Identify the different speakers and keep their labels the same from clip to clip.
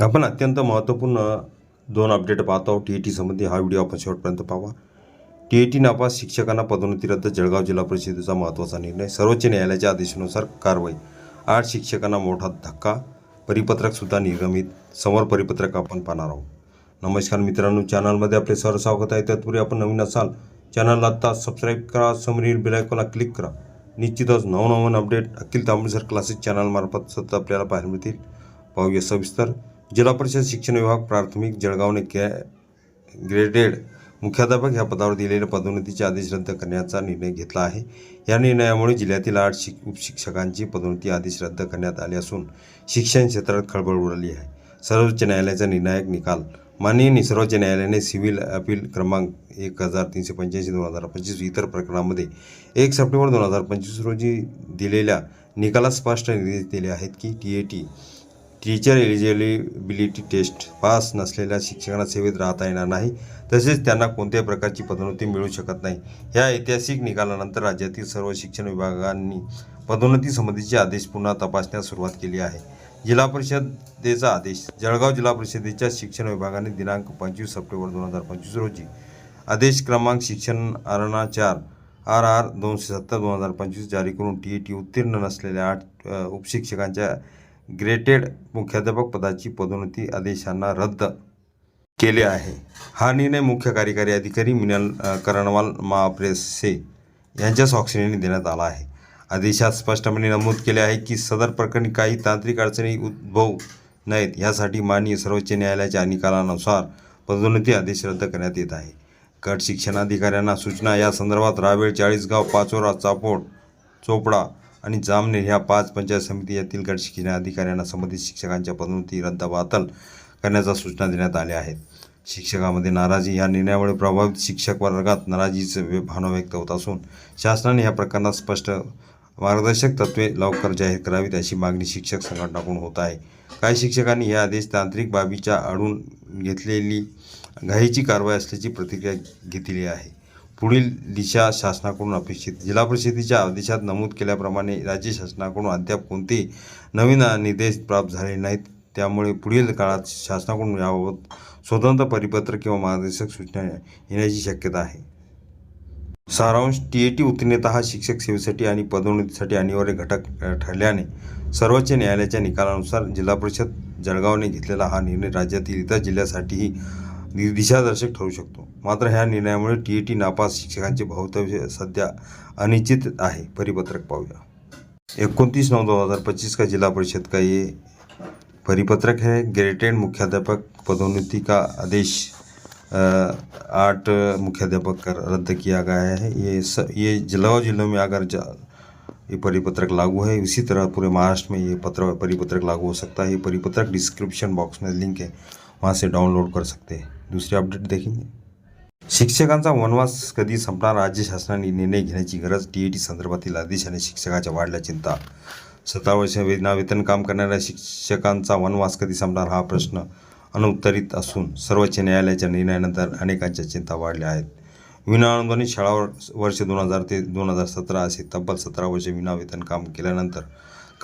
Speaker 1: आपण अत्यंत महत्त्वपूर्ण दोन अपडेट पाहतो आहोत. टी ए टी संबंधी हा व्हिडिओ आपण शेवटपर्यंत पाहावा. टी ए टी नापास शिक्षकांना पदोन्नती रद्द जळगाव जिल्हा परिषदेचा महत्त्वाचा निर्णय. सर्वोच्च न्यायालयाच्या आदेशानुसार कारवाई. आठ शिक्षकांना मोठा धक्का. परिपत्रकसुद्धा निर्गमित समोर परिपत्रक आपण पाहणार आहोत. नमस्कार मित्रांनो. चॅनलमध्ये आपले सर स्वागत आहे. तत्पूर्वी आपण नवीन असाल चॅनलला आत्ता सबस्क्राईब करा. समोरील बेलायकॉनला क्लिक करा. निश्चितच नवनवन अपडेट अखिल तांबडसर क्लासेस चॅनलमार्फत सतत आपल्याला पाहायला मिळतील. पाहूया सविस्तर. जिल्हा परिषद शिक्षण विभाग प्राथमिक जळगावने कॅ ग्रेडेड. मुख्याध्यापक ह्या पदावर दिलेल्या पदोन्नतीचे आदेश रद्द करण्याचा निर्णय घेतला आहे. या निर्णयामुळे जिल्ह्यातील आठ शिक उपशिक्षकांची पदोन्नती आदेश रद्द करण्यात आले असून शिक्षण क्षेत्रात खळबळ उडाली आहे. सर्वोच्च न्यायालयाचा निर्णायक निकाल. माननीय सर्वोच्च न्यायालयाने सिव्हिल अपील क्रमांक एक हजार तीनशे पंच्याऐंशी दोन हजार पंचवीस इतर प्रकरणामध्ये एक सप्टेंबर दोन हजार पंचवीस रोजी दिलेल्या निकालात स्पष्ट निर्देश दिले आहेत की T A T teacher eligibility test pass नसलेल्या शिक्षकांना सेवेत राहता येणार नाही. तसेच त्यांना कोणत्याही प्रकारची पदोन्नती मिळू शकत नाही. या ऐतिहासिक निकालानंतर राज्यातील सर्व शिक्षण विभागांनी पदोन्नती संबंधीचे आदेश पुन्हा तपासण्यास सुरुवात केली आहे. जिल्हा परिषदेचा आदेश जळगाव जिल्हा परिषदेच्या शिक्षण विभागाने दिनांक पंचवीस सप्टेंबर दोन हजार पंचवीस रोजी आदेश क्रमांक शिक्षण आरणा चार आर आर दोनशे सत्तर दोन हजार पंचवीस जारी करून टी ई टी उत्तीर्ण नसलेल्या आठ उपशिक्षकांच्या ग्रेटेड मुख्याध्यापक पदाची पदोन्नती आदेशांना रद्द केले आहे. हा निर्णय मुख्य कार्यकारी अधिकारी मिनल करणवाल महाप्रेसे यांच्या स्वाक्षरीने देण्यात आला आहे. आदेशात स्पष्टपणे नमूद केले आहे की सदर प्रकरणी काही तांत्रिक अडचणी उद्भवू नयेत यासाठी माननीय सर्वोच्च न्यायालयाच्या निकालानुसार पदोन्नती आदेश रद्द करण्यात येत आहे. गट शिक्षणाधिकाऱ्यांना सूचना या संदर्भात रावेळ चाळीसगाव पाचोरा चापोड चोपडा आणि जामनेर ह्या पाच पंचायत समिती यातील गट शिक्षणाधिकाऱ्यांना संबंधित शिक्षकांच्या पदोन्नती रद्दबातल करण्याच्या सूचना देण्यात आल्या आहेत. शिक्षकामध्ये नाराजी या निर्णयामुळे प्रभावित शिक्षक वर्गात नाराजीचे भावना व्यक्त होत असून शासनाने या प्रकरणात स्पष्ट मार्गदर्शक तत्वे लवकर जाहीर करावीत अशी मागणी शिक्षक संघटनाकडून होत आहे. काही शिक्षकांनी हे आदेश तांत्रिक बाबीच्या आडून घेतलेली घाईची कारवाई असल्याची प्रतिक्रिया घेतली आहे. पुढील दिशा शासनाकडून अपेक्षित. जिल्हा परिषदेच्या आदेशात नमूद केल्याप्रमाणे राज्य शासनाकडून अद्याप कोणतेही नवीन निर्देश प्राप्त झाले नाहीत. त्यामुळे पुढील काळात शासनाकडून याबाबत स्वतंत्र परिपत्र किंवा मार्गदर्शक सूचना येण्याची शक्यता आहे. सारांश टी ए टी उत्तीर्णता हा शिक्षक सेवेसाठी आणि पदोन्नतीसाठी अनिवार्य घटक ठरल्याने सर्वोच्च न्यायालयाच्या निकालानुसार जिल्हा परिषद जळगावने घेतलेला हा निर्णय राज्यातील इतर जिल्ह्यासाठीही दिशादर्शक ठरू शकतो. मात्र ह्या निर्णयामुळे टी ए टी नापास शिक्षकांचे भवितव्य सध्या अनिश्चित आहे. परिपत्रक पाहूया. एकोणतीस नऊ दो हज़ार पच्चीस का जिला परिषद का ये परिपत्रक है. ग्रेटेड मुख्याध्यापक पदोन्नति का आदेश आठ मुख्याध्यापक का रद्द किया गया है. ये स, ये जलगांव जिलों में अगर ये परिपत्रक लागू है. इसी तरह पूरे महाराष्ट्र में ये पत्र परिपत्रक लागू हो सकता है. ये परिपत्रक डिस्क्रिप्शन बॉक्स में लिंक है. वहाँ से डाउनलोड कर सकते हैं. दुसरी अपडेट देखेंगे। शिक्षकांचा वनवास कधी संपणार? राज्य शासनाने निर्णय घेण्याची गरज टी ए टी संदर्भातील आदेशाने शिक्षकाच्या वाढल्या चिंता। सतरा वर्ष विनावेतन काम करणाऱ्या शिक्षकांचा वनवास कधी संपणार हा प्रश्न अनुत्तरित असून सर्वोच्च न्यायालयाच्या निर्णयानंतर अनेकांच्या चिंता वाढल्या आहेत. विनाअनुदानित शाळा वर्ष दोन हजार ते दोन हजार सतरा असे तब्बल सतरा वर्ष विनावेतन काम केल्यानंतर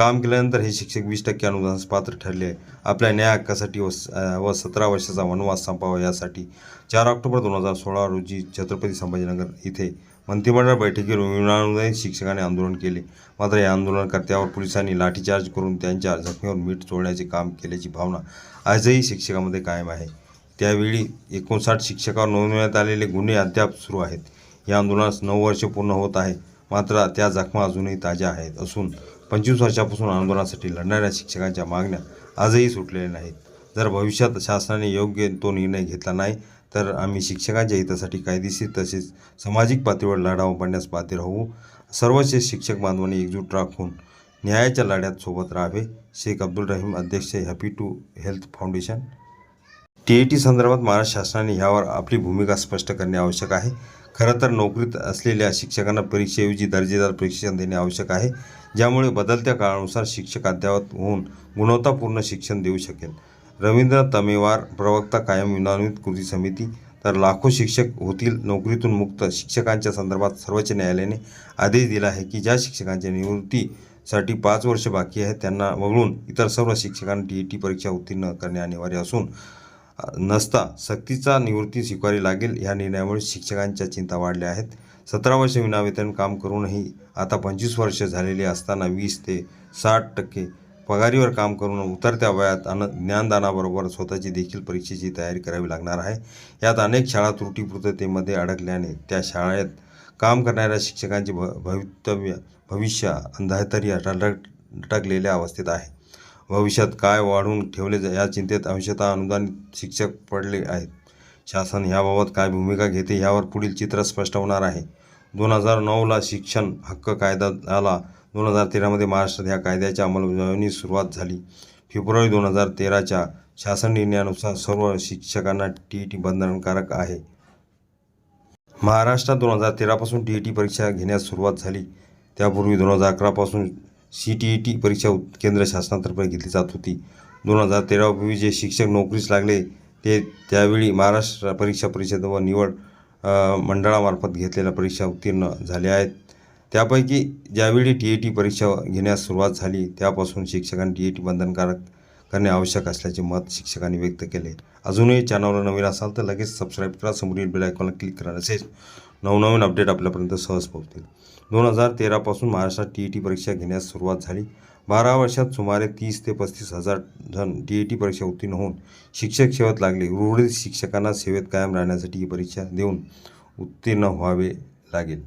Speaker 1: काम केल्यानंतर हे शिक्षक वीस टक्के अनुदानास पात्र ठरले. आपल्या न्याय हक्कासाठी व स- व सतरा वर्षाचा वनवास संपावा यासाठी चार ऑक्टोबर दोन हजार सोळा रोजी छत्रपती संभाजीनगर इथे मंत्रिमंडळ बैठकीवर विनानुदानित शिक्षकांनी आंदोलन केले. मात्र या आंदोलनकर्त्यावर पोलिसांनी लाठीचार्ज करून त्यांच्या जखमीवर मीठ चोळण्याचे काम केल्याची भावना आजही शिक्षकामध्ये कायम आहे. त्यावेळी एकोणसाठ शिक्षकावर नोंदवण्यात आलेले गुन्हे अद्याप सुरू आहेत. या आंदोलनास नऊ वर्ष पूर्ण होत आहे. मात्र त्या जखमा अजूनही ताज्या आहेत असून पंचवीस वर्षापासून आंदोलनासाठी लढणाऱ्या शिक्षकांच्या मागण्या आजही सुटलेल्या नाहीत. जर भविष्यात शासनाने योग्य तो निर्णय घेतला नाही तर आम्ही शिक्षकांच्या हितासाठी कायदेशीर तसेच सामाजिक पातळीवर लढा उभारण्यास बाध्य राहू. सर्वच शिक्षक बांधवांनी एकजूट राखून न्यायाच्या लढ्यात सोबत राहावे. शेख अब्दुल रहीम अध्यक्ष happy to health foundation. T A T संदर्भात महाराष्ट्र शासनाने ह्यावर आपली भूमिका स्पष्ट करणे आवश्यक आहे. खरं तर नोकरीत असलेल्या शिक्षकांना परीक्षेऐवजी दर्जेदार प्रशिक्षण देणे आवश्यक आहे ज्यामुळे बदलत्या काळानुसार शिक्षक अद्ययावत होऊन गुणवत्तापूर्ण शिक्षण देऊ शकेल. रवींद्र तमेवार प्रवक्ता कायम विनानित कृती समिती तर लाखो शिक्षक होतील. नोकरीतून मुक्त शिक्षकांच्या संदर्भात सर्वोच्च न्यायालयाने आदेश दिला आहे की ज्या शिक्षकांच्या निवृत्तीसाठी पाच वर्ष बाकी आहे त्यांना वगळून इतर सर्व शिक्षकांना टी ई टी परीक्षा उत्तीर्ण करणे अनिवार्य असून नसता सक्तीचा निवृत्ती स्वीकारावी लागेल या निर्णयामुळे शिक्षकांच्या चिंता वाढल्या आहेत. सतरा वर्ष विनावेतन काम करूनही आता पंचवीस वर्ष झालेली असताना वीस ते साठ टक्के पगारीवर काम करून उतरत्या वयात अन ज्ञानदानाबरोबर स्वतःची देखील परीक्षेची तयारी करावी लागणार आहे. यात अनेक शाळा त्रुटीपूर्ततेमध्ये अडकल्याने त्या शाळेत काम करणाऱ्या शिक्षकांचे भ भवितव्य भविष्य अंधातरी अटकलेल्या अवस्थेत आहे. भविष्यात काय वाढून ठेवले या चिंतेत अंशतः अनुदानित शिक्षक पडले आहेत. शासन याबाबत काय भूमिका घेते यावर पुढील चित्र स्पष्ट होणार आहे. दोन हजार नऊला शिक्षण हक्क कायदा आला दोन हजार तेरामध्ये महाराष्ट्रात या कायद्याच्या अंमलबजावणी सुरुवात झाली. फेब्रुवारी दोन हजार तेराच्या शासन निर्णयानुसार सर्व शिक्षकांना टी ई टी बंधनकारक आहे. महाराष्ट्रात दोन हजार तेरापासून टी ई टी परीक्षा घेण्यास सुरुवात झाली. त्यापूर्वी दोन हजार अकरापासून सी टी ई टी परीक्षा केंद्र शासनातर्फे घेतली जात होती. दोन हजार तेरापूर्वी जे शिक्षक नोकरीस लागले ते त्यावेळी महाराष्ट्र परीक्षा परिषद व निवड मंडळामार्फत घेतलेल्या परीक्षा उत्तीर्ण झाल्या आहेत. त्यापैकी ज्यावेळी टी ई टी परीक्षा घेण्यास सुरुवात झाली त्यापासून शिक्षकांनी टी ई टी बंधनकारक करणे आवश्यक असल्याचे मत शिक्षकांनी व्यक्त केले. अजूनही चॅनलवर नवीन असाल तर लगेच सबस्क्राईब करा. समोरील बेल आयकॉनला क्लिक करा. तसेच नवनवीन अपडेट आपल्यापर्यंत सहज पोहोचतील. दोन हजार तेरापासून महाराष्ट्रात टी ई टी परीक्षा घेण्यास सुरुवात झाली. बारा वर्षात सुमारे तीस ते पस्तीस हजार जण टी ई टी परीक्षा उत्तीर्ण होऊन शिक्षक सेवेत लागले. उर्वरित शिक्षकांना सेवेत कायम राहण्यासाठी ही परीक्षा देऊन उत्तीर्ण व्हावे लागेल.